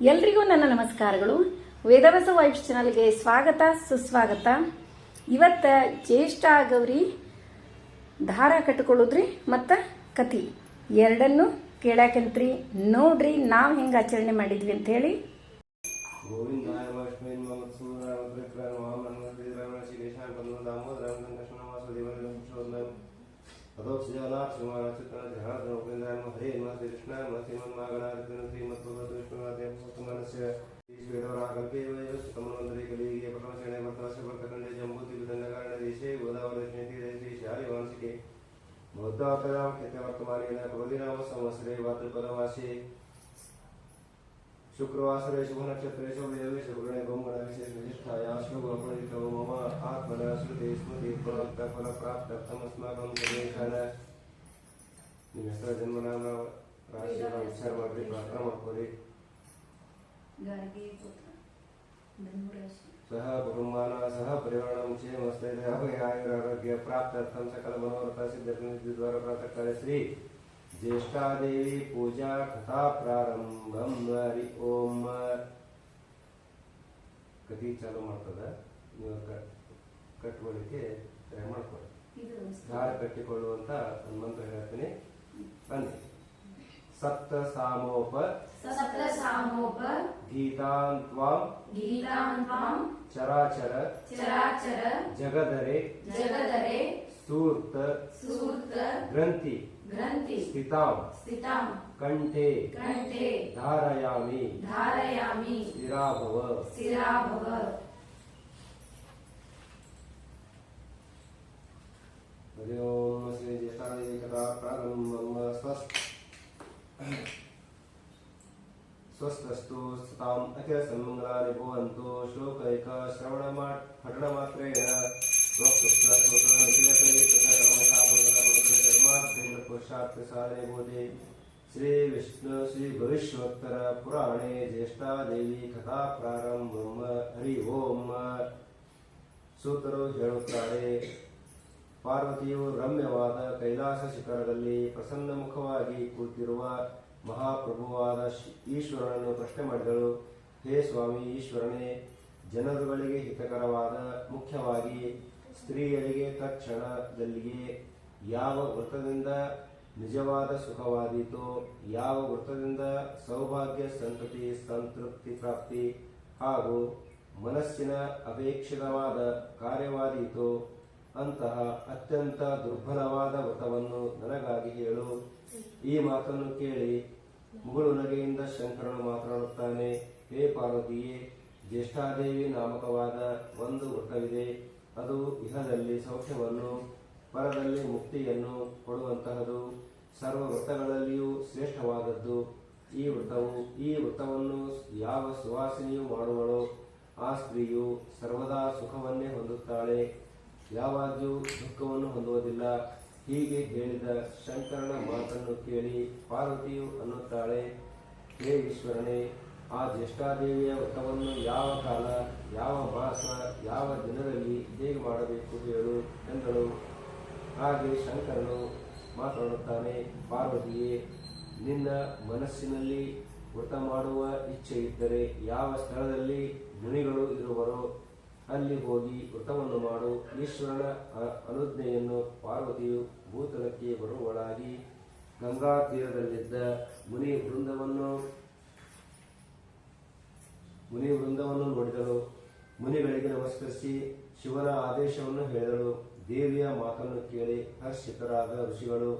ಎಲ್ರಿಗೂ ನನ್ನ ನಮಸ್ಕಾರಗಳು. ವೇದವಸ ವೈಬ್ಸ್ ಚಾನಲ್ಗೆ ಸ್ವಾಗತ, ಸುಸ್ವಾಗತ. ಇವತ್ತ ಜ್ಯೇಷ್ಠ ಗೌರಿ ದಾರ ಕಟ್ಕೊಳ್ಳೋದ್ರಿ ಮತ್ತು ಕತಿ ಎರಡನ್ನು ಕೇಳಾಕಂತ್ರಿ. ನೋಡ್ರಿ, ನಾವು ಹೆಂಗೆ ಆಚರಣೆ ಮಾಡಿದ್ವಿ ಅಂತ ಹೇಳಿ. ಪದೋಕ್ಷಜಾಲಾಕ್ಷ ಚಿತ್ರ ಜಹಾದ ಉಪೇಂದ್ರ ಹರೇ ನಮಸ್ತೆ ಕೃಷ್ಣ ನಮಸ್ತೆ ಮನ್ಮಾಗಣಾರ್ಜುನ ಶ್ರೀಮತ್ ವಿಷ್ಣುನಾಥಮನಸ್ಯ ಶ್ರೀವೇದವರಾಕಲ್ಪೇ ಸುತಮನ್ವಂತರಿ ಕಲಿಗೆ ಪ್ರಥಮಶ್ರೇಣೆ ಭರ್ತವಶ ಭರ್ತಖಂಡೇ ಜಂಬೂತಿ ವಿದಂಡಕಾರಣ ದೇಶೇ ಗೋದಾವರಿ ಶ್ರೀ शुक्रवासरेषु नक्षत्रेषु वेदेषुगुणे बहुगुणविशेषनिष्ठायाश्नु ब्रह्मणितो मम आत्मना स्मृतिफलप्राप्तमस्माकं गणेशन जन्मनाम्ना राशिनां सर्वप्राप्तमपुरि सह कुटुम्बाना परिवारणं क्षेमस्ते आयुरारोग्य प्राप्तर्थं श्री ಸ್ಥೈರ್ಯ ಅಭಯ ಆಯುರ ಆರೋಗ್ಯ ಪ್ರಾಪ್ತರ್ಥಂ ಸಕಲ ಮನೋರಥ ಸಿದ್ಧಿ ದ್ವಾರ ಪ್ರಾತಃ ಕಾಲ ಶ್ರೀ ज्येष्ठादेवी पूजा कथा ಪ್ರಾರಂಭಂ ಹರಿ ಓಂ ಕತಿ ಚಾಲು ಮಾಡ್ತದ ನೀವು ಕಟ್ಕೊಳ್ಳಿಕ್ಕೆ ಟ್ರೈ ಮಾಡ್ಕೊಳ್ಳಿ ದಾರ ಕಟ್ಟಿಕೊಳ್ಳುವಂತ ಒಂದು ಮಂತ್ರ ಹೇಳ್ತೀನಿ ಬನ್ನಿ ಸಪ್ತ ಸಾಮೋಪ ಸಪ್ತ ಸಾಮೋಪ ಗೀತಾಂತ್ವಾಂ ಗೀತಾಂತ್ವಾಂ ಚರಾಚರ ಚರಾಚರ ಜಗದರೆ ಜಗದರೆ ಸೂರ್ತ ಸೂರ್ತ ಗ್ರಂಥಿ ग्रंथि। स्थितां। स्थितां। कंठे कंठे धारयामि। धारयामि। स्थिरा भव स्थिरा भव हरिओम श्री ज्येष्ठादेवी कथा प्रारंभम स्वस्त स्वस्तस्तु स्थिताम् अखिल सन्मङ्गलानि भवन्तु। शोकैक श्रवणमा हटणमात्रेण स्वप्सुप्त स्वतः निखिलसैककर्मसा भवता पठनमात्रेण पुरुषार्थसारे बोधे श्री विष्णु श्री भविष्योत्तर पुराणे ज्येष्ठादेवी कथा ಪ್ರಾರಂಭಂ ಹರಿ ಓಂ ಸೂತರು ಹೇಳುತ್ತಾರೆ ಪಾರ್ವತಿಯು ರಮ್ಯವಾದ ಕೈಲಾಸ ಶಿಖರದಲ್ಲಿ ಪ್ರಸನ್ನ ಮುಖವಾಗಿ ಕೂತಿರುವ ಮಹಾಪ್ರಭುವಾದ ಶಿ- ಈಶ್ವರನನ್ನು ಪ್ರಶ್ನೆ ಮಾಡಿದಳು ಹೇ ಸ್ವಾಮಿ ಈಶ್ವರನೇ ಜನರುಗಳಿಗೆ ಹಿತಕರವಾದ ಮುಖ್ಯವಾಗಿ ಸ್ತ್ರೀಯರಿಗೆ ತಕ್ಷಣದಲ್ಲಿಯೇ ಯಾವ ವೃತ್ತದಿಂದ ನಿಜವಾದ ಸುಖವಾದೀತೋ, ಯಾವ ವೃತ್ತದಿಂದ ಸೌಭಾಗ್ಯ ಸಂತತಿ ಸಂತೃಪ್ತಿ ಪ್ರಾಪ್ತಿ ಹಾಗೂ ಮನಸ್ಸಿನ ಅಪೇಕ್ಷಿತವಾದ ಕಾರ್ಯವಾದೀತೋ, ಅಂತಹ ಅತ್ಯಂತ ದುರ್ಬಲವಾದ ವ್ರತವನ್ನು ನನಗಾಗಿ ಹೇಳು. ಈ ಮಾತನ್ನು ಕೇಳಿ ಮುಗುಳು ನಗೆಯಿಂದ ಶಂಕರನು ಮಾತನಾಡುತ್ತಾನೆ, ಹೇ ಪಾರ್ವತಿಯೇ, ಜ್ಯೇಷ್ಠಾದೇವಿ ನಾಮಕವಾದ ಒಂದು ವ್ರತವಿದೆ ಅದು ಇಹದಲ್ಲಿ ಸೌಖ್ಯವನ್ನು ಪರದಲ್ಲಿ ಮುಕ್ತಿಯನ್ನು ಕೊಡುವಂತಹದು. ಸರ್ವ ವೃತ್ತಗಳಲ್ಲಿಯೂ ಶ್ರೇಷ್ಠವಾದದ್ದು. ಈ ವೃತ್ತವು ಈ ವೃತ್ತವನ್ನು ಯಾವ ಸುವಾಸಿನಿಯು ಮಾಡುವಳೋ, ಆ ಸ್ತ್ರೀಯು ಸರ್ವದಾ ಸುಖವನ್ನೇ ಹೊಂದುತ್ತಾಳೆ. ಯಾವಾಗ್ಲೂ ದುಃಖವನ್ನು ಹೊಂದುವುದಿಲ್ಲ. ಹೀಗೆ ಹೇಳಿದ ಶಂಕರನ ಮಾತನ್ನು ಕೇಳಿ ಪಾರ್ವತಿಯು ಅನ್ನುತ್ತಾಳೆ, ಹೇ ಈಶ್ವರನೇ, ಆ ಜ್ಯೇಷ್ಠಾದೇವಿಯ ವ್ರತವನ್ನು ಯಾವ ಕಾಲ, ಯಾವ ಮಾಸ, ಯಾವ ದಿನದಲ್ಲಿ ಹೇಗೆ ಮಾಡಬೇಕು ಹೇಳು ಎಂದಳು. ಹಾಗೆ ಶಂಕರನು ಮಾತನಾಡುತ್ತಾನೆ, ಪಾರ್ವತಿಯೇ, ನಿನ್ನ ಮನಸ್ಸಿನಲ್ಲಿ ವ್ರತ ಮಾಡುವ ಇಚ್ಛೆ ಇದ್ದರೆ ಯಾವ ಸ್ಥಳದಲ್ಲಿ ಮುನಿಗಳು ಇರುವರೋ, ಅಲ್ಲಿ ಹೋಗಿ ವ್ರತವನ್ನು ಮಾಡು. ಈಶ್ವರನ ಅನುಜ್ಞೆಯನ್ನು ಪಾರ್ವತಿಯು ಭೂತಲಕ್ಕೆ ಬರುವಳಾಗಿ ಗಂಗಾ ತೀರದಲ್ಲಿದ್ದ ಮುನಿ ವೃಂದವನ್ನು ಮುನಿ ವೃಂದವನ್ನು ನೋಡಿದಳು. ಮುನಿಗಳಿಗೆ ನಮಸ್ಕರಿಸಿ ಶಿವನ ಆದೇಶವನ್ನು ಹೇಳಿದಳು. ದೇವಿಯ ಮಾತನ್ನು ಕೇಳಿ ಹರ್ಷಿತರಾದ ಋಷಿಗಳು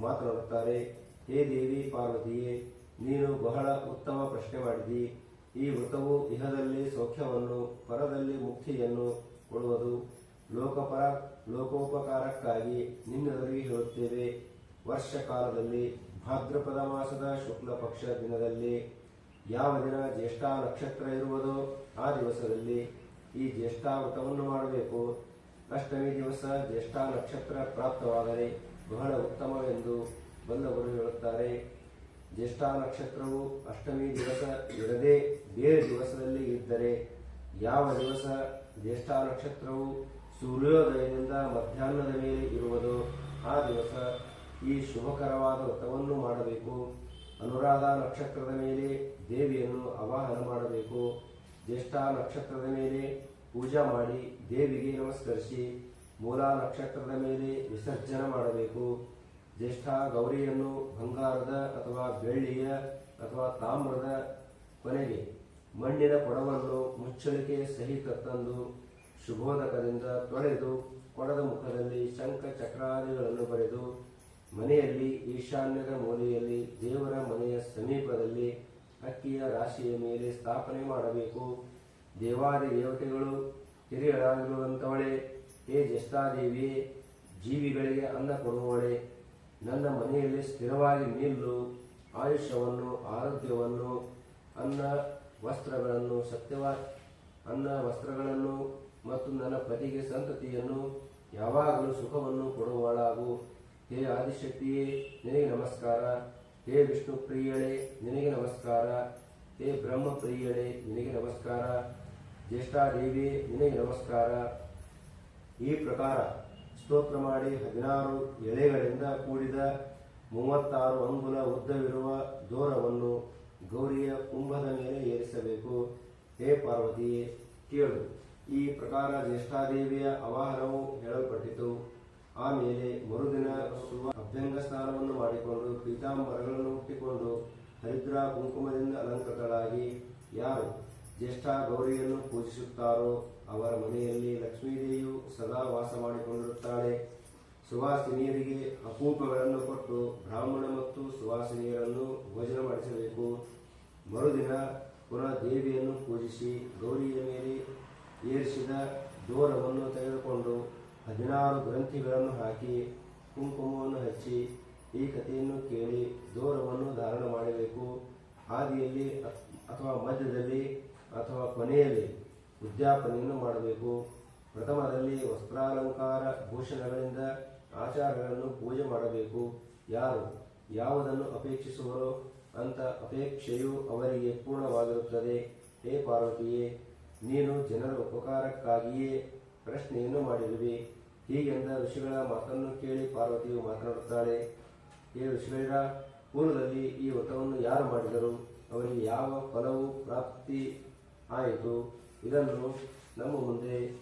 ಮಾತನಾಡುತ್ತಾರೆ, ಹೇ ದೇವಿ ಪಾರ್ವತಿಯೇ, ನೀನು ಬಹಳ ಉತ್ತಮ ಪ್ರಶ್ನೆ ಮಾಡಿದಿ. ಈ ವ್ರತವು ಇಹದಲ್ಲಿ ಸೌಖ್ಯವನ್ನು, ಪರದಲ್ಲಿ ಮುಕ್ತಿಯನ್ನು ಕೊಡುವುದು. ಲೋಕಪರ, ಲೋಕೋಪಕಾರಕ್ಕಾಗಿ ನಿನ್ನೆದುರಿಗೆ ಹೇಳುತ್ತೇವೆ ವರ್ಷ ಕಾಲದಲ್ಲಿ ಭಾದ್ರಪದ ಮಾಸದ ಶುಕ್ಲ ಪಕ್ಷ ದಿನದಲ್ಲಿ, ಯಾವ ದಿನ ಜ್ಯೇಷ್ಠ ನಕ್ಷತ್ರ ಇರುವುದೋ ಆ ದಿವಸದಲ್ಲಿ ಈ ಜ್ಯೇಷ್ಠ ವ್ರತವನ್ನು ಮಾಡಬೇಕು. ಅಷ್ಟಮಿ ದಿವಸ ಜ್ಯೇಷ್ಠ ನಕ್ಷತ್ರ ಪ್ರಾಪ್ತವಾದರೆ ಬಹಳ ಉತ್ತಮವೆಂದು ಬಂದವರು ಹೇಳುತ್ತಾರೆ. ಜ್ಯೇಷ್ಠ ನಕ್ಷತ್ರವು ಅಷ್ಟಮಿ ದಿವಸ ಇರದೆ ಬೇರೆ ದಿವಸದಲ್ಲಿ ಇದ್ದರೆ ಯಾವ ದಿವಸ ಜ್ಯೇಷ್ಠ ನಕ್ಷತ್ರವು ಸೂರ್ಯೋದಯದಿಂದ ಮಧ್ಯಾಹ್ನದ ಮೇಲೆ ಇರುವುದೋ ಆ ದಿವಸ ಈ ಶುಭಕರವಾದ ವ್ರತವನ್ನು ಮಾಡಬೇಕು. ಅನುರಾಧ ನಕ್ಷತ್ರದ ಮೇಲೆ ದೇವಿಯನ್ನು ಆವಾಹನ ಮಾಡಬೇಕು. ಜ್ಯೇಷ್ಠ ನಕ್ಷತ್ರದ ಮೇಲೆ ಪೂಜಾ ಮಾಡಿ ದೇವಿಗೆ ನಮಸ್ಕರಿಸಿ ಮೂಲ ನಕ್ಷತ್ರದ ಮೇಲೆ ವಿಸರ್ಜನೆ ಮಾಡಬೇಕು. ಜ್ಯೇಷ್ಠ ಗೌರಿಯನ್ನು ಬಂಗಾರದ ಅಥವಾ ಬೆಳ್ಳಿಯ ಅಥವಾ ತಾಮ್ರದ ಕೊನೆಗೆ ಮಣ್ಣಿನ ಕೊಡವನ್ನು ಮುಚ್ಚಳಿಕೆ ಸಹಿತ ತಂದು ಶುಭೋದಕದಿಂದ ತೊಳೆದು ಕೊಡದ ಮುಖದಲ್ಲಿ ಶಂಖ ಚಕ್ರಾದಿಗಳನ್ನು ಬರೆದು ಮನೆಯಲ್ಲಿ ಈಶಾನ್ಯದ ಮೂಲೆಯಲ್ಲಿ ದೇವರ ಮನೆಯ ಸಮೀಪದಲ್ಲಿ ಅಕ್ಕಿಯ ರಾಶಿಯ ಮೇಲೆ ಸ್ಥಾಪನೆ ಮಾಡಬೇಕು. ದೇವಾದಿ ದೇವತೆಗಳು ಹಿರಿಯಳಾಗಿರುವಂಥವಳೆ ಹೇ ಜ್ಯೇಷ್ಠಾದೇವಿಯೇ ಜೀವಿಗಳಿಗೆ ಅನ್ನ ಕೊಡುವವಳೆ, ನನ್ನ ಮನೆಯಲ್ಲಿ ಸ್ಥಿರವಾಗಿ ನಿಲ್ಲು, ಆಯುಷ್ಯವನ್ನು, ಆರೋಗ್ಯವನ್ನು, ಅನ್ನ ವಸ್ತ್ರಗಳನ್ನು, ಸತ್ಯವ, ಅನ್ನ ವಸ್ತ್ರಗಳನ್ನು ಮತ್ತು ನನ್ನ ಪತಿಗೆ ಸಂತತಿಯನ್ನು ಯಾವಾಗಲೂ ಸುಖವನ್ನು ಕೊಡುವಳಾಗು ಹೇ ಆದಿಶಕ್ತಿಯೇ, ನಿನಗೆ ನಮಸ್ಕಾರ. ಹೇ ವಿಷ್ಣು ಪ್ರಿಯಳೆ, ನಿನಗೆ ನಮಸ್ಕಾರ. ಹೇ ಬ್ರಹ್ಮ ಪ್ರಿಯಳೆ, ನಿನಗೆ ನಮಸ್ಕಾರ. ಜ್ಯೇಷ್ಠಾದೇವಿ ನಿನಗೆ ನಮಸ್ಕಾರ. ಈ ಪ್ರಕಾರ ಸ್ತೋತ್ರ ಮಾಡಿ ಹದಿನಾರು ಎಳೆಗಳಿಂದ ಕೂಡಿದ ಮೂವತ್ತಾರು ಅಂಗುಲ ಉದ್ದವಿರುವ ದೋರವನ್ನು ಗೌರಿಯ ಕುಂಭದ ಮೇಲೆ ಏರಿಸಬೇಕು. ಹೇ ಪಾರ್ವತಿಯೇ ಕೇಳು. ಈ ಪ್ರಕಾರ ಜ್ಯೇಷ್ಠಾದೇವಿಯ ಆವಾಹನವು ಹೇಳಲ್ಪಟ್ಟಿತು. ಆಮೇಲೆ ಮರುದಿನ ಸುವ ಅಭ್ಯಂಗ ಸ್ನಾನವನ್ನು ಮಾಡಿಕೊಂಡು ಪೀತಾಂಬರಗಳನ್ನು ಹುಟ್ಟಿಕೊಂಡು ಹರಿದ್ರ ಕುಂಕುಮದಿಂದ ಅಲಂಕೃತಳಾಗಿ. ಯಾರು? ಜ್ಯೇಷ್ಠ ಗೌರಿಯನ್ನು ಪೂಜಿಸುತ್ತಾರೋ ಅವರ ಮನೆಯಲ್ಲಿ ಲಕ್ಷ್ಮೀದೇವಿಯು ಸದಾ ವಾಸ ಮಾಡಿಕೊಂಡಿರುತ್ತಾಳೆ. ಸುವಾಸಿನಿಯರಿಗೆ ಅಪೂಪಗಳನ್ನು ಕೊಟ್ಟು ಬ್ರಾಹ್ಮಣ ಮತ್ತು ಸುವಾಸಿನಿಯರನ್ನು ಭೋಜನ ಮಾಡಿಸಬೇಕು. ಮರುದಿನ ಪುನಃ ದೇವಿಯನ್ನು ಪೂಜಿಸಿ ಗೌರಿಯ ಮೇಲೆ ಏರಿಸಿದ ದೋರವನ್ನು ತೆಗೆದುಕೊಂಡು ಹದಿನಾರು ಗ್ರಂಥಿಗಳನ್ನು ಹಾಕಿ ಕುಂಕುಮವನ್ನು ಹಚ್ಚಿ ಈ ಕಥೆಯನ್ನು ಕೇಳಿ ದೋರವನ್ನು ಧಾರಣ ಮಾಡಬೇಕು. ಹಾದಿಯಲ್ಲಿ ಅಥವಾ ಮಧ್ಯದಲ್ಲಿ ಅಥವಾ ಕೊನೆಯಲ್ಲಿ ಉದ್ಯಾಪನೆಯನ್ನು ಮಾಡಬೇಕು. ಪ್ರಥಮದಲ್ಲಿ ವಸ್ತ್ರಾಲಂಕಾರ ಭೂಷಣಗಳಿಂದ ಆಚಾರಗಳನ್ನು ಪೂಜೆ ಮಾಡಬೇಕು. ಯಾರು ಯಾವುದನ್ನು ಅಪೇಕ್ಷಿಸುವರೋ ಅಂತ ಅಪೇಕ್ಷೆಯು ಅವರಿಗೆ ಪೂರ್ಣವಾಗಿರುತ್ತದೆ. ಹೇ ಪಾರ್ವತಿಯೇ, ನೀನು ಜನರ ಉಪಕಾರಕ್ಕಾಗಿಯೇ ಪ್ರಶ್ನೆಯನ್ನು ಮಾಡಿರುವೆ. ಹೀಗೆಂದ ಋಷಿಗಳ ಮಾತನ್ನು ಕೇಳಿ ಪಾರ್ವತಿಯು ಮಾತನಾಡುತ್ತಾಳೆ. ಹೇ ಋಷಿಗಳ ಪೂರ್ವದಲ್ಲಿ ಈ ವ್ರತವನ್ನು ಯಾರು ಮಾಡಿದರು? ಅವರಿಗೆ ಯಾವ ಫಲವು ಪ್ರಾಪ್ತಿ ಆಯಿತು. ಇದನ್ನು ನಮ್ಮ ಮುಂದೆ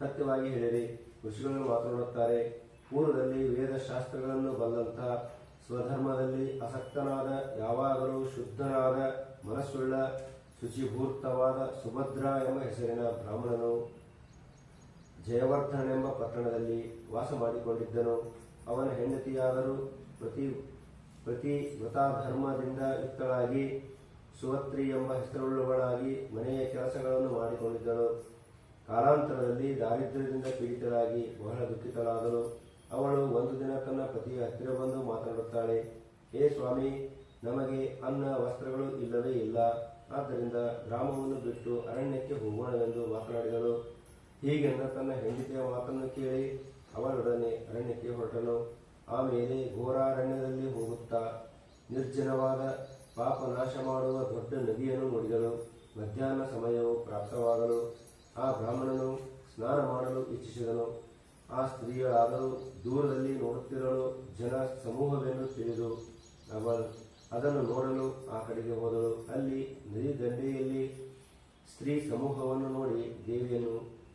ಸತ್ಯವಾಗಿ ಹೇಳಿರಿ. ಋಷಿಗಳು ಮಾತನಾಡುತ್ತಾರೆ ಪೂರ್ವದಲ್ಲಿ ವೇದಶಾಸ್ತ್ರಗಳನ್ನು ಬಲ್ಲಂತ ಸ್ವಧರ್ಮದಲ್ಲಿ ಆಸಕ್ತನಾದ ಯಾವಾಗಲೂ ಶುದ್ಧನಾದ ಮನಸ್ಸುಳ್ಳ ಶುಚಿಭೂರ್ತವಾದ ಸುಭದ್ರ ಎಂಬ ಹೆಸರಿನ ಬ್ರಾಹ್ಮಣನು ಜಯವರ್ಧನೆಂಬ ಪಟ್ಟಣದಲ್ಲಿ ವಾಸ ಮಾಡಿಕೊಂಡಿದ್ದನು. ಅವನ ಹೆಂಡತಿಯಾದರೂ ಪ್ರತಿ ಪ್ರತಿ ವ್ರತಾಧರ್ಮದಿಂದ ಯುಕ್ತಳಾಗಿ ಸುವತ್ರಿ ಎಂಬ ಹೆಸರುಳ್ಳವಳಾಗಿ ಮನೆಯ ಕೆಲಸಗಳನ್ನು ಮಾಡಿಕೊಂಡಿದ್ದಳು. ಕಾಲಾಂತರದಲ್ಲಿ ದಾರಿದ್ರ್ಯದಿಂದ ಪೀಡಿತರಾಗಿ ಬಹಳ ದುಃಖಿತಳಾದಳು. ಅವಳು ಒಂದು ದಿನ ತನ್ನ ಪತಿಯ ಹತ್ತಿರ ಬಂದು ಮಾತನಾಡುತ್ತಾಳೆ, ಹೇ ಸ್ವಾಮಿ, ನಮಗೆ ಅನ್ನ, ವಸ್ತ್ರಗಳು ಇಲ್ಲವೇ ಇಲ್ಲ. ಆದ್ದರಿಂದ ಗ್ರಾಮವನ್ನು ಬಿಟ್ಟು ಅರಣ್ಯಕ್ಕೆ ಹೋಗೋಣವೆಂದು ಮಾತನಾಡಿದಳು. ಹೀಗೆಂದ ತನ್ನ ಹೆಂಡತಿಯ ಮಾತನ್ನು ಕೇಳಿ ಅವಳೊಡನೆ ಅರಣ್ಯಕ್ಕೆ ಹೊರಟನು. ಆಮೇಲೆ ಘೋರಾರಣ್ಯದಲ್ಲಿ ಹೋಗುತ್ತಾ ನಿರ್ಜನವಾದ ಪಾಪ ನಾಶ ಮಾಡುವ ದೊಡ್ಡ ನದಿಯನ್ನು ನೋಡಿದನು ಮಧ್ಯಾಹ್ನ ಸಮಯವು ಪ್ರಾಪ್ತವಾಗಲು ಆ ಬ್ರಾಹ್ಮಣನು ಸ್ನಾನ ಮಾಡಲು ಇಚ್ಛಿಸಿದನು. ಆ ಸ್ತ್ರೀಯರಾದರೂ ದೂರದಲ್ಲಿ ನೋಡುತ್ತಿರಲು ಜನ ಸಮೂಹವೆಂದು ತಿಳಿದು ಅವಳು ಅದನ್ನು ನೋಡಲು ಆ ಕಡೆಗೆ ಹೋದಳು. ಅಲ್ಲಿ ನದಿ ದಂಡೆಯಲ್ಲಿ ಸ್ತ್ರೀ ಸಮೂಹವನ್ನು ನೋಡಿ ದೇವಿಯನ್ನು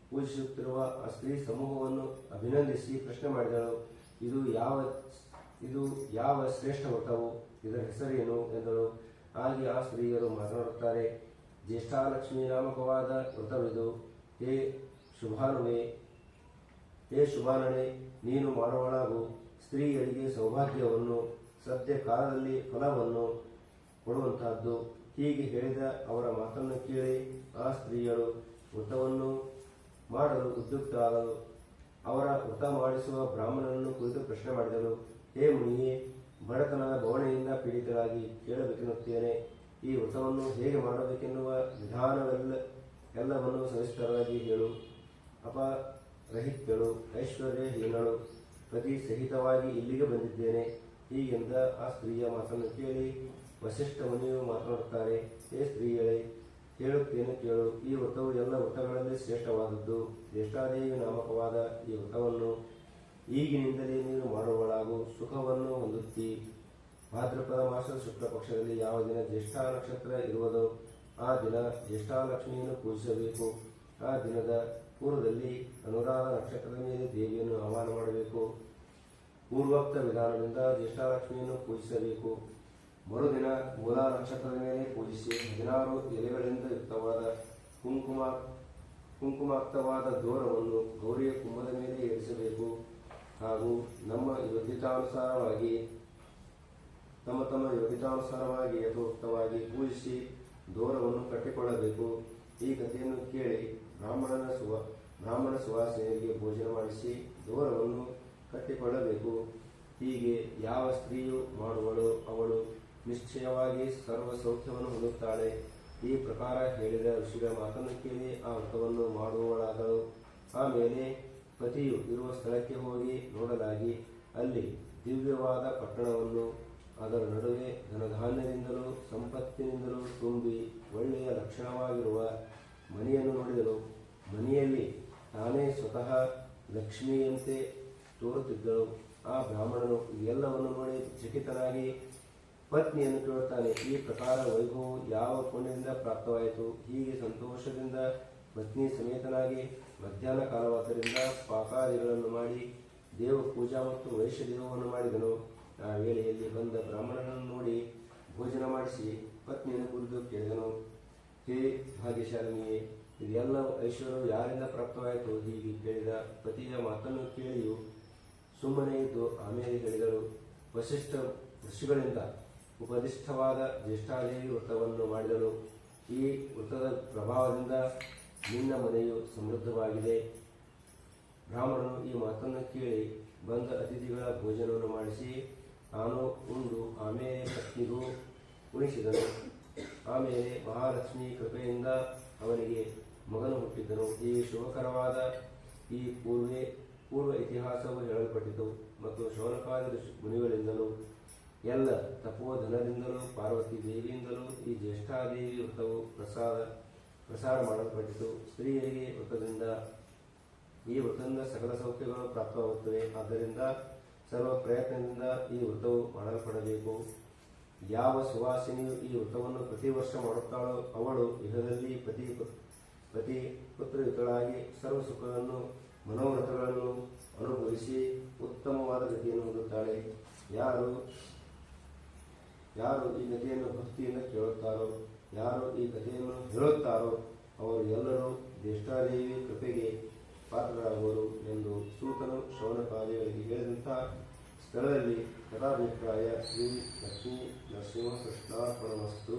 ಪೂಜಿಸುತ್ತಿರುವ ಆ ಸ್ತ್ರೀ ಸಮೂಹವನ್ನು ಅಭಿನಂದಿಸಿ ಪ್ರಶ್ನೆ ಮಾಡಿದಳು. ಇದು ಯಾವ ಇದು ಯಾವ ಶ್ರೇಷ್ಠ ವ್ರತವು ಇದರ ಹೆಸರೇನು ಎಂದರು ಹಾಗೆ ಆ ಸ್ತ್ರೀಯರು ಮಾತನಾಡುತ್ತಾರೆ, ಜ್ಯೇಷ್ಠಾಲಕ್ಷ್ಮಿ ನಾಮಕವಾದ ವ್ರತವಿದು ಹೇ ಶುಭಾನುವೆ ಹೇ ಶುಭಾನನೆ ನೀನು ಮಾಡುವಳಾಗು ಸ್ತ್ರೀಯರಿಗೆ ಸೌಭಾಗ್ಯವನ್ನು, ಸದ್ಯ ಕಾಲದಲ್ಲಿ ಫಲವನ್ನು ಕೊಡುವಂತಹದ್ದು. ಹೀಗೆ ಹೇಳಿದ ಅವರ ಮಾತನ್ನು ಕೇಳಿ ಆ ಸ್ತ್ರೀಯರು ವ್ರತವನ್ನು ಮಾಡಲು ಉದ್ಯುಕ್ತರಾದರು. ಅವರ ವ್ರತ ಮಾಡಿಸುವ ಬ್ರಾಹ್ಮಣನನ್ನು ಕುರಿತು ಪ್ರಶ್ನೆ ಮಾಡಿದಳು ಹೇ ಮುನಿಯೇ, ಬಡತನದ ಬವಣೆಯಿಂದ ಪೀಡಿತರಾಗಿ ಕೇಳಬೇಕೆನ್ನುತ್ತೇನೆ. ಈ ವ್ರತವನ್ನು ಹೇಗೆ ಮಾಡಬೇಕೆನ್ನುವ ವಿಧಾನವೆಲ್ಲ ಎಲ್ಲವನ್ನು ಸವಿಸ್ತರವಾಗಿ ಹೇಳು. ಅಪರಹಿತಳು ಐಶ್ವರ್ಯಹೀನಳು ಪ್ರತಿ ಸಹಿತವಾಗಿ ಇಲ್ಲಿಗೆ ಬಂದಿದ್ದೇನೆ. ಹೀಗೆಂದ ಆ ಸ್ತ್ರೀಯ ಮಾತನ್ನು ಕೇಳಿ ವಸಿಷ್ಠ ಮುನಿಯು ಮಾತನಾಡುತ್ತಾರೆ, ಹೇ ಸ್ತ್ರೀಯಳೇ, ಕೇಳುತ್ತೇನೆ ಕೇಳು. ಈ ವ್ರತವು ಎಲ್ಲ ವ್ರತಗಳಲ್ಲಿ ಶ್ರೇಷ್ಠವಾದದ್ದು. ಜ್ಯೇಷ್ಠಾದೇವಿ ನಾಮಕವಾದ ಈ ವ್ರತವನ್ನು ಈಗಿನಿಂದಲೇ ನೀನು ಮಾಡುವಳಾಗು ಸುಖವನ್ನು ಹೊಂದುತ್ತಿ. ಭಾದ್ರಪದ ಮಾಸದ ಶುಕ್ಲ ಪಕ್ಷದಲ್ಲಿ ಯಾವ ದಿನ ಜ್ಯೇಷ್ಠ ನಕ್ಷತ್ರ ಇರುವುದೋ, ಆ ದಿನ ಜ್ಯೇಷ್ಠಾಲಕ್ಷ್ಮಿಯನ್ನು ಪೂಜಿಸಬೇಕು. ಆ ದಿನದ ಪೂರ್ವದಲ್ಲಿ ಅನುರಾಧ ನಕ್ಷತ್ರದ ಮೇಲೆ ದೇವಿಯನ್ನು ಆಹ್ವಾನ ಮಾಡಬೇಕು. ಪೂರ್ವೋಕ್ತ ವಿಧಾನದಿಂದ ಜ್ಯೇಷ್ಠಾಲಕ್ಷ್ಮಿಯನ್ನು ಪೂಜಿಸಬೇಕು. ಮರುದಿನ ಮೂಲಾ ನಕ್ಷತ್ರದ ಮೇಲೆ ಪೂಜಿಸಿ ಹದಿನಾರು ಎಲೆಗಳಿಂದ ಯುಕ್ತವಾದ ಕುಂಕುಮ, ಕುಂಕುಮಾಕ್ತವಾದ ದೂರವನ್ನು ಗೌರಿಯ ಕುಂಭದ ಮೇಲೆ ಏರಿಸಬೇಕು. ಹಾಗೂ ನಮ್ಮ ಯೋಗ್ಯತಾನುಸಾರವಾಗಿ ತಮ್ಮ ತಮ್ಮ ಯೋಗ್ಯತಾನುಸಾರವಾಗಿ ಯಥೋಕ್ತವಾಗಿ ಪೂಜಿಸಿ ದೂರವನ್ನು ಕಟ್ಟಿಕೊಳ್ಳಬೇಕು. ಈ ಕಥೆಯನ್ನು ಕೇಳಿ ಬ್ರಾಹ್ಮಣನ ಸುವ, ಬ್ರಾಹ್ಮಣ ಸುವಾಸನೆಯರಿಗೆ ಭೋಜನ ಮಾಡಿಸಿ ದೂರವನ್ನು ಕಟ್ಟಿಕೊಳ್ಳಬೇಕು. ಹೀಗೆ ಯಾವ ಸ್ತ್ರೀಯು ಮಾಡುವಳು ಅವಳು ನಿಶ್ಚಯವಾಗಿ ಸರ್ವ ಸೌಖ್ಯವನ್ನು ಹೊಂದುತ್ತಾಳೆ. ಈ ಪ್ರಕಾರ ಹೇಳಿದ ಋಷಿಗಳ ಮಾತನ್ನು ಕೇಳಿ ಆ ವ್ರತವನ್ನು ಮಾಡುವವಳಾದಳು. ಆಮೇಲೆ ಪತಿಯು ಇರುವ ಸ್ಥಳಕ್ಕೆ ಹೋಗಿ ನೋಡಲಾಗಿ, ಅಲ್ಲಿ ದಿವ್ಯವಾದ ಪಟ್ಟಣವನ್ನು ಅದರ ನಡುವೆ ಧನಧಾನ್ಯದಿಂದಲೂ ಸಂಪತ್ತಿನಿಂದಲೂ ತುಂಬಿ ಒಳ್ಳೆಯ ಲಕ್ಷಣವಾಗಿರುವ ಮನೆಯನ್ನು ನೋಡಿದರು ಮನೆಯಲ್ಲಿ ತಾನೇ ಸ್ವತಃ ಲಕ್ಷ್ಮಿಯಂತೆ ತೋರುತ್ತಿದ್ದಳು. ಆ ಬ್ರಾಹ್ಮಣನು ಎಲ್ಲವನ್ನು ನೋಡಿ ಚಕಿತನಾಗಿ ಪತ್ನಿಯನ್ನು ಕೇಳುತ್ತಾನೆ, ಈ ಪ್ರಕಾರ ವೈಭವವು ಯಾವ ಪುಣ್ಯದಿಂದ ಪ್ರಾಪ್ತವಾಯಿತು? ಹೀಗೆ ಸಂತೋಷದಿಂದ ಪತ್ನಿ ಸಮೇತನಾಗಿ ಮಧ್ಯಾಹ್ನ ಕಾಲವಾದ್ದರಿಂದ ಪಾಕಾದಿಗಳನ್ನು ಮಾಡಿ ದೇವ ಪೂಜಾ ಮತ್ತು ವೈಶ್ಯದೇವವನ್ನು ಮಾಡಿದನು. ಆ ವೇಳೆಯಲ್ಲಿ ಬಂದ ಬ್ರಾಹ್ಮಣನನ್ನು ನೋಡಿ ಭೋಜನ ಮಾಡಿಸಿ ಪತ್ನಿಯನ್ನು ಕುರಿತು ಕೇಳಿದನು. ಹೇ ಭಾಗ್ಯಶಾಲಿನಿಯೇ, ಇದೆಲ್ಲ ಐಶ್ವರ್ಯವು ಯಾರಿಂದ ಪ್ರಾಪ್ತವಾಯಿತು? ಹೀಗೆ ಕೇಳಿದ ಪತಿಯ ಮಾತನ್ನು ಕೇಳಿಯು ಸುಮ್ಮನೆ ಇದ್ದು ಆಮೇಲೆ ಹೇಳಿದರು ವಶಿಷ್ಠ ಋಷಿಗಳಿಂದ ಉಪದಿಷ್ಠವಾದ ಜ್ಯೇಷ್ಠಾದೇವಿ ವ್ರತವನ್ನು ಮಾಡಿದಳು. ಈ ವೃತ್ತದ ಪ್ರಭಾವದಿಂದ ನಿನ್ನ ಮನೆಯು ಸಮೃದ್ಧವಾಗಿದೆ. ಬ್ರಾಹ್ಮಣನು ಈ ಮಾತನ್ನು ಕೇಳಿ ಬಂದ ಅತಿಥಿಗಳ ಭೋಜನವನ್ನು ಮಾಡಿಸಿ ತಾನು ಉಂಡು ಆಮೇಲೆ ಪತ್ನಿಗೂ ಉಣಿಸಿದನು. ಆಮೇಲೆ ಮಹಾಲಕ್ಷ್ಮಿ ಕೃಪೆಯಿಂದ ಅವನಿಗೆ ಮಗನು ಹುಟ್ಟಿದ್ದನು. ಈ ಶುಭಕರವಾದ ಈ ಪೂರ್ವೆ, ಪೂರ್ವ ಇತಿಹಾಸವು ಹೇಳಲ್ಪಟ್ಟಿತು ಮತ್ತು ಶೌನಕಾದ ಮುನಿಗಳಿಂದಲೂ, ಎಲ್ಲ ತಪೋಧನದಿಂದಲೂ, ಪಾರ್ವತಿ ದೇವಿಯಿಂದಲೂ ಈ ಜ್ಯೇಷ್ಠಾದೇವಿ ವ್ರತವು ಪ್ರಸಾದ ಪ್ರಸಾರ ಮಾಡಲ್ಪಟ್ಟಿತು. ಸ್ತ್ರೀಯರಿಗೆ ವ್ರತದಿಂದ ಈ ವ್ರತದಿಂದ ಸಕಲ ಸೌಖ್ಯಗಳು ಪ್ರಾಪ್ತವಾಗುತ್ತವೆ. ಆದ್ದರಿಂದ ಸರ್ವ ಪ್ರಯತ್ನದಿಂದ ಈ ವ್ರತವು ಮಾಡಲ್ಪಡಬೇಕು. ಯಾವ ಸುವಾಸಿನಿಯು ಈ ವೃತ್ತವನ್ನು ಪ್ರತಿ ವರ್ಷ ಮಾಡುತ್ತಾಳೋ ಅವಳು ಯುಗದಲ್ಲಿ ಪ್ರತಿ ಪ್ರತಿ ಪುತ್ರಯುತಳಾಗಿ ಸರ್ವ ಸುಖಗಳನ್ನು, ಮನೋವ್ರತಗಳನ್ನು ಅನುಭವಿಸಿ ಉತ್ತಮವಾದ ಗತಿಯನ್ನು ಹೊಂದುತ್ತಾಳೆ. ಯಾರು ಯಾರು ಈ ಗತಿಯನ್ನು ಭಕ್ತಿಯಿಂದ ಕೇಳುತ್ತಾರೋ ಯಾರು ಈ ಕಥೆಯನ್ನು ಹೇಳುತ್ತಾರೋ ಅವರು ಎಲ್ಲರೂ ಜ್ಯೇಷ್ಠಾದೇವಿ ಕೃಪೆಗೆ ಪಾತ್ರರಾಗುವರು ಎಂದು ಸೂತನು ಶೌನಕಾದಿಗಳಿಗೆ ಹೇಳಿದಂಥ ಸ್ಥಳದಲ್ಲಿ ಕಥಾಭಿಪ್ರಾಯ ಶ್ರೀ ಲಕ್ಷ್ಮೀ ನರಸಿಂಹ ಕೃಷ್ಣಾರ್ಪಣಮಸ್ತು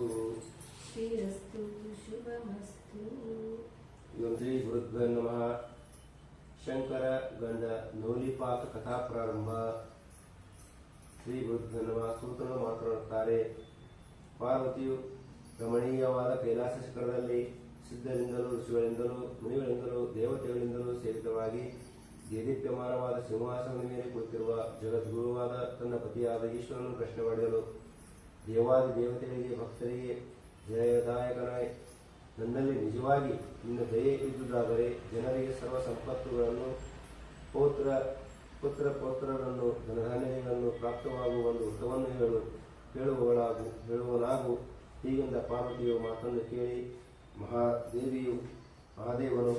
ಶ್ರೀ ಗುರುಭ್ಯ ನಮಃ. ಶಂಕರ ಗಂಡ ನೋಲಿಪಾತ ಕಥಾ ಪ್ರಾರಂಭ. ಶ್ರೀ ಗುರುಭ್ಯ ನಮಃ. ಸೂತನು ಮಾತನಾಡುತ್ತಾರೆ. ಪಾರ್ವತಿಯು ರಮಣೀಯವಾದ ಕೈಲಾಸ ಶಿಖರದಲ್ಲಿ ಸಿದ್ಧರಿಂದಲೂ ಋಷಿಗಳಿಂದಲೂ ಮುನಿಗಳಿಂದಲೂ ದೇವತೆಗಳಿಂದಲೂ ಸೇವಿತವಾಗಿ ದೇದೀಪ್ಯಮಾನವಾದ ಸಿಂಹಾಸನದ ಮೇಲೆ ಕುಳಿತಿರುವ ಜಗದ್ಗುರುವಾದ ತನ್ನ ಪತಿಯಾದ ಈಶ್ವರನು ಪ್ರಶ್ನೆ ಮಾಡಿದರು ದೇವಾದಿ ದೇವತೆಗಳಿಗೆ ಭಕ್ತರಿಗೆ ಜಯದಾಯಕನಾಯ ನನ್ನಲ್ಲಿ ನಿಜವಾಗಿ ನಿನ್ನ ದಯೆ ಇದ್ದುದಾದರೆ ಜನರಿಗೆ ಸರ್ವ ಸಂಪತ್ತುಗಳನ್ನು ಪೌತ್ರ, ಪುತ್ರ ಪೌತ್ರರನ್ನು ಧನಧಾನ್ಯಗಳನ್ನು ಪ್ರಾಪ್ತವಾಗುವ ಒಂದು ವೃತ್ತವನ್ನು ಹೇಳು, ಹೇಳುವವಳಾಗು ಹೇಳುವನಾಗು ಹೀಗೆಂದ ಪಾರ್ವತಿಯು ಮಾತನ್ನು ಕೇಳಿ ಮಹಾದೇವಿಯು, ಮಹಾದೇವನು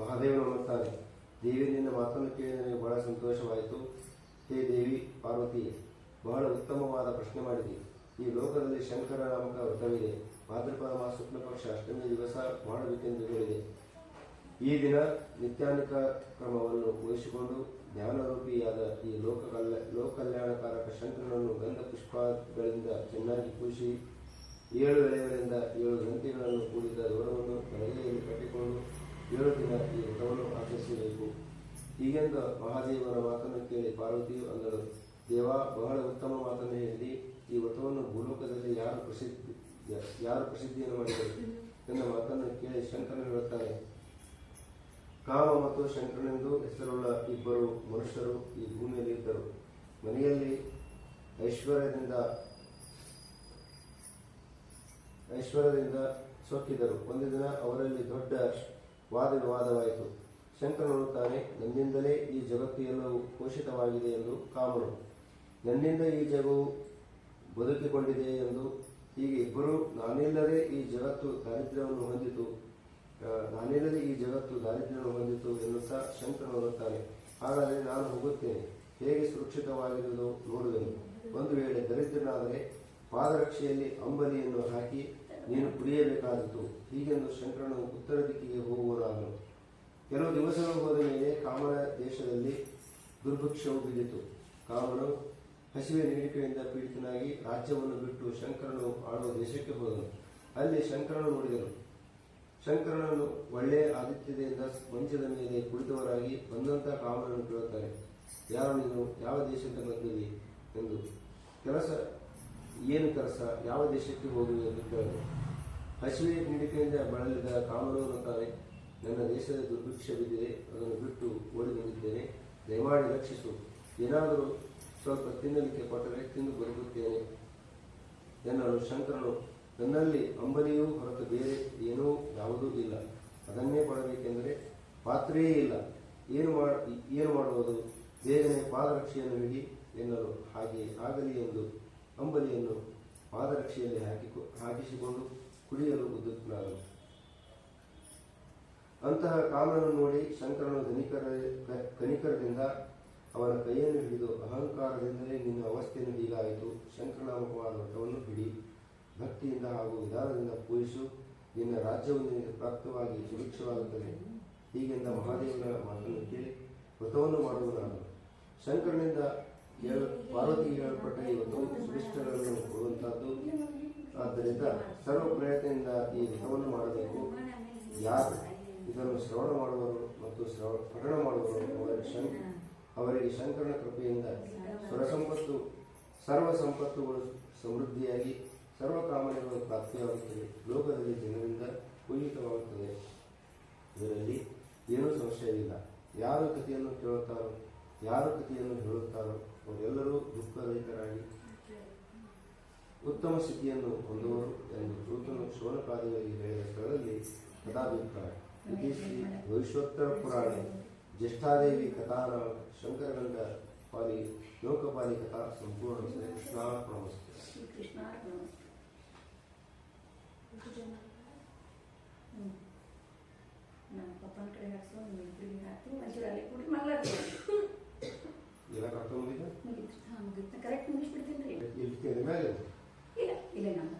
ಮಹಾದೇವನು ಅನ್ನುತ್ತಾನೆ. ದೇವಿ ನಿನ್ನ ಮಾತನ್ನು ಕೇಳಿ ನನಗೆ ಬಹಳ ಸಂತೋಷವಾಯಿತು. ಹೇ ದೇವಿ ಪಾರ್ವತಿ ಬಹಳ ಉತ್ತಮವಾದ ಪ್ರಶ್ನೆ ಮಾಡಿದೆ. ಈ ಲೋಕದಲ್ಲಿ ಶಂಕರ ನಾಮಕ ವ್ರತವಿದೆ. ಭಾದ್ರಪದ ಮಾಸ ಶುಕ್ಲ ಪಕ್ಷ ಅಷ್ಟಮಿ ದಿವಸ ಮಾಡಬೇಕೆಂದು ಹೇಳಿದೆ. ಈ ದಿನ ನಿತ್ಯಾನಿಕ ಕ್ರಮವನ್ನು ವಹಿಸಿಕೊಂಡು ಜ್ಞಾನರೂಪಿಯಾದ ಈ ಲೋಕ ಲೋಕಲ್ಯಾಣಕಾರಕ ಶಂಕರನನ್ನು ಗಂಧ ಪುಷ್ಪಗಳಿಂದ ಚೆನ್ನಾಗಿ ಪೂಜಿಸಿ ಏಳು ಎಳೆಗಳಿಂದ ಏಳು ಗಂಟೆಗಳನ್ನು ಕೂಡಿದ ದೂರವನ್ನು ತಲೆಯಲ್ಲಿ ಕಟ್ಟಿಕೊಂಡು ಏಳು ದಿನ ಈ ವ್ರತವನ್ನು ಆಚರಿಸಬೇಕು. ಹೀಗೆಂದ ಮಹಾದೇವರ ಮಾತನ್ನು ಕೇಳಿ ಪಾರ್ವತಿಯು ಅಂದರು ದೇವ, ಬಹಳ ಉತ್ತಮ ಮಾತನ್ನು ಹೇಳಿ, ಈ ವ್ರತವನ್ನು ಭೂಲೋಕದಲ್ಲಿ ಯಾರು ಪ್ರಸಿದ್ಧಿ, ಯಾರು ಪ್ರಸಿದ್ಧಿಯನ್ನು ಮಾಡಿದರು? ತನ್ನ ಮಾತನ್ನು ಕೇಳಿ ಶಂಕರನು ಹೇಳುತ್ತಾರೆ ಕಾಮ ಮತ್ತು ಶಂಕರನೆಂದು ಹೆಸರುಳ್ಳ ಇಬ್ಬರು ಮನುಷ್ಯರು ಈ ಭೂಮಿಯಲ್ಲಿ ಇದ್ದರು. ಮನೆಯಲ್ಲಿ ಐಶ್ವರ್ಯದಿಂದ ಐಶ್ವರ್ಯದಿಂದ ಸೊಕ್ಕಿದರು ಒಂದು ದಿನ ಅವರಲ್ಲಿ ದೊಡ್ಡ ವಾದ ವಿವಾದವಾಯಿತು ಶಂಕರನು ತಾನೆ, ನನ್ನಿಂದಲೇ ಈ ಜಗತ್ತು ಎಲ್ಲವೂ ಪೋಷಿತವಾಗಿದೆ ಎಂದು ಕಾಮನು. ನನ್ನಿಂದ ಈ ಜಗವು ಬದುಕಿಕೊಂಡಿದೆ ಎಂದು ಹೀಗೆ ಇಬ್ಬರು ನಾನಿಲ್ಲದೆ ಈ ಜಗತ್ತು ದಾರಿದ್ರ್ಯವನ್ನು ಹೊಂದಿತು. ಆ, ನಾನಿಲ್ಲದೆ ಈ ಜಗತ್ತು ದಾರಿದ್ರ್ಯವನ್ನು ಹೊಂದಿತು ಎನ್ನುತ್ತಾ ಶಂಕರನು ಬರುತ್ತಾನೆ ಹಾಗಾದರೆ ನಾನು ಹೋಗುತ್ತೇನೆ. ಹೇಗೆ ಸುರಕ್ಷಿತವಾಗಿರುವುದು ನೋಡುವೆನು. ಒಂದು ವೇಳೆ ದರಿದ್ರನಾದರೆ ಪಾದರಕ್ಷೆಯಲ್ಲಿ ಅಂಬಲಿಯನ್ನು ಹಾಕಿ ನೀನು ಕುಡಿಯಬೇಕಾದಿತ್ತು ಹೀಗೆಂದು ಶಂಕರನು ಉತ್ತರ ದಿಕ್ಕಿಗೆ ಹೋಗುವನಾದನು ಕೆಲವು ದಿವಸಗಳು ಹೋದ ಮೇಲೆ ಕಾಮನ ದೇಶದಲ್ಲಿ ದುರ್ಭಿಕ್ಷವು ಬಿದ್ದಿತು. ಕಾಮನು ಹಸಿವೆ ನೀಡಿಕೆಯಿಂದ ಪೀಡಿತನಾಗಿ ರಾಜ್ಯವನ್ನು ಬಿಟ್ಟು ಶಂಕರನು ಆಳುವ ದೇಶಕ್ಕೆ ಹೋದನು. ಅಲ್ಲಿ ಶಂಕರನು ನೋಡಿದನು. ಶಂಕರನನ್ನು ಒಳ್ಳೆಯ ಆದಿತ್ಯತೆಯಿಂದ ಮಂಚದ ಮೇಲೆ ಕುಳಿತವರಾಗಿ ಬಂದಂತ ಕಾಮನನ್ನು ಕೇಳುತ್ತಾರೆ ಯಾರು ನೀನು? ಯಾವ ದೇಶದ ಬಂದಿರಿ ಎಂದು. ಕೆಲಸ? ಏನು ಕೆಲಸ? ಯಾವ ದೇಶಕ್ಕೆ ಹೋಗುವೆ ಎಂದು ಕೇಳಿದೆ ಹಸಿವೆ ನೀಡಿಕೆಯಿಂದ ಬಳಲಿದ ಕಾಮನು ಅನ್ನುತ್ತಾರೆ ನನ್ನ ದೇಶದ ದುರ್ಭಿಕ್ಷ ಬಿದ್ದಿದೆ ಅದನ್ನು ಬಿಟ್ಟು ಓಡಿ ಬಂದಿದ್ದೇನೆ. ದಯಮಾಡಿ ರಕ್ಷಿಸು. ಏನಾದರೂ ಸ್ವಲ್ಪ ತಿನ್ನಲಿಕ್ಕೆ ಕೊಟ್ಟರೆ ತಿಂದು ಬದುಕುತ್ತೇನೆ. ಎನ್ನಲು ಶಂಕರನು ನನ್ನಲ್ಲಿ ಅಂಬಲಿಯೂ ಹೊರತು ಬೇರೆ ಏನೂ ಯಾವುದೂ ಇಲ್ಲ. ಅದನ್ನೇ ಕೊಡಬೇಕೆಂದರೆ ಪಾತ್ರೆಯೇ ಇಲ್ಲ. ಏನು ಮಾಡ ಏನು ಮಾಡುವುದು? ಬೇಗನೆ ಪಾದರಕ್ಷೆಯನ್ನು ಹಿಡಿ ಎನ್ನಲು ಹಾಗೆ ಆಗಲಿ ಎಂದು ಅಂಬಲಿಯನ್ನು ಪಾದರಕ್ಷೆಯಲ್ಲಿ ಹಾಕಿಕೊ, ಹಾಕಿಸಿಕೊಂಡು ಕುಡಿಯಲು ಉದ್ಯುಕ್ತನಾದನು. ಅಂತಹ ಕಾಮನನ್ನು ನೋಡಿ ಶಂಕರನು ಧನಿಕರ ಕನಿಕರದಿಂದ ಅವನ ಕೈಯನ್ನು ಹಿಡಿದು ಅಹಂಕಾರದಿಂದಲೇ ನಿನ್ನ ಅವಸ್ಥೆಯನ್ನು ಹೀಗಾಯಿತು ಶಂಕರನಾಮಕವಾದ ವ್ರತವನ್ನು ಹಿಡಿ. ಭಕ್ತಿಯಿಂದ ಹಾಗೂ ವಿಧಾನದಿಂದ ಪೂಜಿಸು ನಿನ್ನ ರಾಜ್ಯವು ನಿನಗೆ ಪ್ರಾಪ್ತವಾಗಿ ಸುಭಿಕ್ಷವಾಗುತ್ತದೆ ಹೀಗೆಂದ ಮಹಾದೇವನ ಮಾತನ್ನು ಕೇಳಿ ವ್ರತವನ್ನು ಮಾಡುವುದಾದರು ಶಂಕರನಿಂದ ಹೇಳ ಪಾರ್ವತಿಗೆ ಹೇಳಲ್ಪಟ್ಟ ಈ ವ್ರತವು ಸುಭಿಷ್ಟಗಳನ್ನು ಕೊಡುವಂತಹದ್ದು. ಆದ್ದರಿಂದ ಸರ್ವ ಪ್ರಯತ್ನದಿಂದ ಈ ವ್ರತವನ್ನು ಮಾಡಬೇಕು. ಯಾರು ಇದನ್ನು ಶ್ರವಣ ಮಾಡುವರು ಮತ್ತು ಶ್ರವಣ ಪಠಣ ಮಾಡುವರು ಅವರಿಗೆ ಶಂಕ, ಅವರಿಗೆ ಶಂಕರನ ಕೃಪೆಯಿಂದ ಸ್ವರ ಸಂಪತ್ತು ಸರ್ವ ಸಂಪತ್ತುಗಳು ಸಮೃದ್ಧಿಯಾಗಿ ಸರ್ವ ಕಾಮನೆಗಳು ಪ್ರಾಪ್ತಿಯಾಗುತ್ತದೆ ಲೋಕದಲ್ಲಿ ಜನರಿಂದ ಪೂಜಿತವಾಗುತ್ತದೆ ಇದರಲ್ಲಿ ಏನೂ ಸಂಶಯವಿಲ್ಲ. ಯಾರು ಕಥೆಯನ್ನು ಕೇಳುತ್ತಾರೋ, ಯಾರು ಕಥೆಯನ್ನು ಹೇಳುತ್ತಾರೋ, ಅವರೆಲ್ಲರೂ ದುಃಖರಹಿತರಾಗಿ ಉತ್ತಮ ಸ್ಥಿತಿಯನ್ನು ಹೊಂದುವರು ಎಂದು ಸೂತನು ಶೋನಕಾದಿಗಳಿಗೆ ಹೇಳಿದ ಸ್ಥಳದಲ್ಲಿ ಕಥಾಭಿಪ್ರಾಯ. ಇತಿ ಶ್ರೀ ಭವಿಷ್ಯೋತ್ತರ ಪುರಾಣ. ಜ್ಯೇಷ್ಠಾದೇವಿ ಕಥಾನ ಶಂಕರಗಂಧ ಪಾಲಿ ಲೋಕಪಾಲಿ ಕಥಾ ಸಂಪೂರ್ಣ ಶ್ರೀ ಕೃಷ್ಣ ನಮ್ಮ ಇಬ್ಬರಿಗೆ ಹಾಕ್ತು ಮಂಜೂರು ಅಲ್ಲಿ ಕೂಡಿ ಮಲ್ಲಾಡ್ತೀವಿ ಎಲ್ಲ ಬಂದಿದ್ದ ಮುಗೀತು ಹಾಂ ಮುಗೀತು ಕರೆಕ್ಟ್ ಮುಗಿಸ್ಬಿಡ್ತೀನಿ ರೀ ಇಲ್ಲ ಇಲ್ಲ ನಮ್ಮ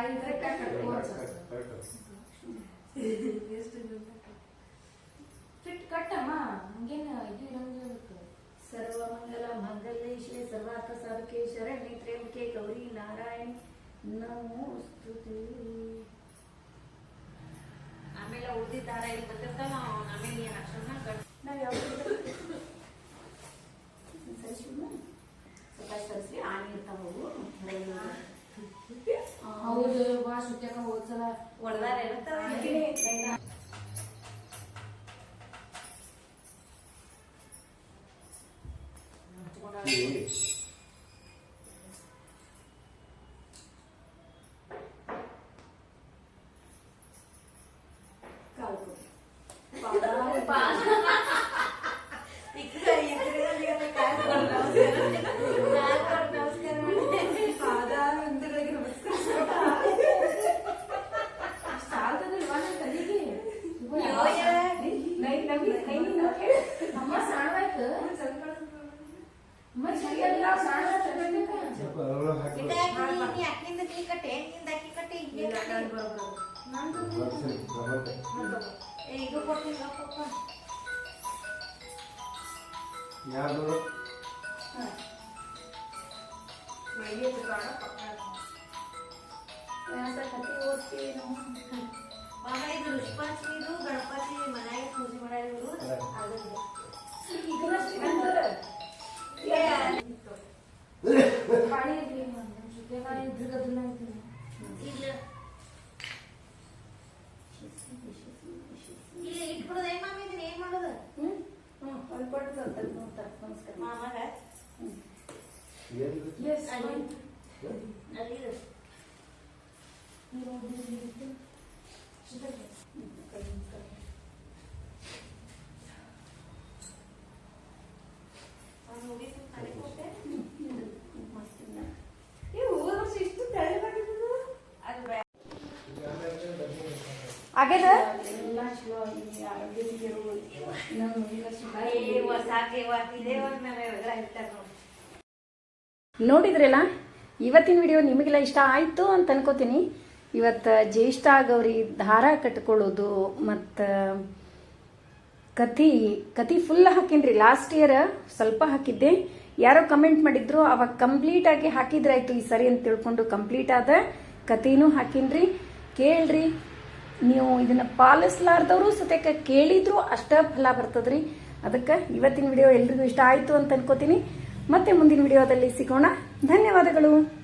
ತಾಯಿ ಫಿಟ್ ಕಟ್ಟಮ್ಮ ಹಂಗೇನ ಇದು ಅದಕ್ಕೆ. ಸರ್ವಮಂಗಲ ಮಂಗಲೇಶ್ವರಿ ಸರ್ವಾರ್ಥ ಸಾಧಕೆ ಶರಣಿ ತ್ರ್ಯಂಬಕೆ ಗೌರಿ ನಾರಾಯಣ್. ನಮೋ ಸ್ತುತಿ. ಆಮೇಲೆ ಉಳಿದಿದ್ದಾರ ಇಲ್ಲಿ ಬಂದಿರ್ತಾವ ಆಮೇಲೆ ಏನ್ ಅಕ್ಷರನ ಕಟ್ ನಾವು ಯಾವ ಸರಿಸ್ಬಿಡ್ನ? ಸ್ವಲ್ಪ ಸರಿಸಿ ಆನೆ ಇರ್ತಾವವು. ಹೌದು ಬಾ ಸುತ್ತಕ ಹೋದ್ಸಲ ಒಡದಾರ ಇರ್ತಾವ ನೋಡಿ ನೋಡಿದ್ರಲ್ಲ, ಇವತ್ತಿನ ವಿಡಿಯೋ ನಿಮಗೆಲ್ಲ ಇಷ್ಟ ಆಯಿತು ಅಂತ ಅನ್ಕೋತೀನಿ. ಇವತ್ತು ಜ್ಯೇಷ್ಠ ಗೌರಿ ದಾರ ಕಟ್ಕೊಳ್ಳೋದು ಮತ್ತ ಕತಿ ಕತಿ ಫುಲ್ ಹಾಕಿನ್ರಿ. ಲಾಸ್ಟ್ ಇಯರ್ ಸ್ವಲ್ಪ ಹಾಕಿದ್ದೆ. ಯಾರೋ ಕಮೆಂಟ್ ಮಾಡಿದ್ರು, ಅವಾಗ ಕಂಪ್ಲೀಟ್ ಆಗಿ ಹಾಕಿದ್ರಾಯ್ತು ಈ ಸರಿ ಅಂತ ತಿಳ್ಕೊಂಡು ಕಂಪ್ಲೀಟ್ ಆದ ಕತಿನೂ ಹಾಕಿನ್ರಿ. ಕೇಳ್ರಿ. ನೀವು ಇದನ್ನ ಪಾಲಿಸ್ಲಾರ್ದವರು ಸತ್ಯಕ್ಕೆ ಕೇಳಿದ್ರು ಅಷ್ಟ ಫಲ ಬರ್ತದ್ರಿ. ಅದಕ್ಕೆ ಇವತ್ತಿನ ವಿಡಿಯೋ ಎಲ್ರಿಗೂ ಇಷ್ಟ ಆಯ್ತು ಅಂತ ಅನ್ಕೋತೀನಿ. ಮತ್ತೆ ಮುಂದಿನ ವಿಡಿಯೋದಲ್ಲಿ ಸಿಗೋಣ. ಧನ್ಯವಾದಗಳು.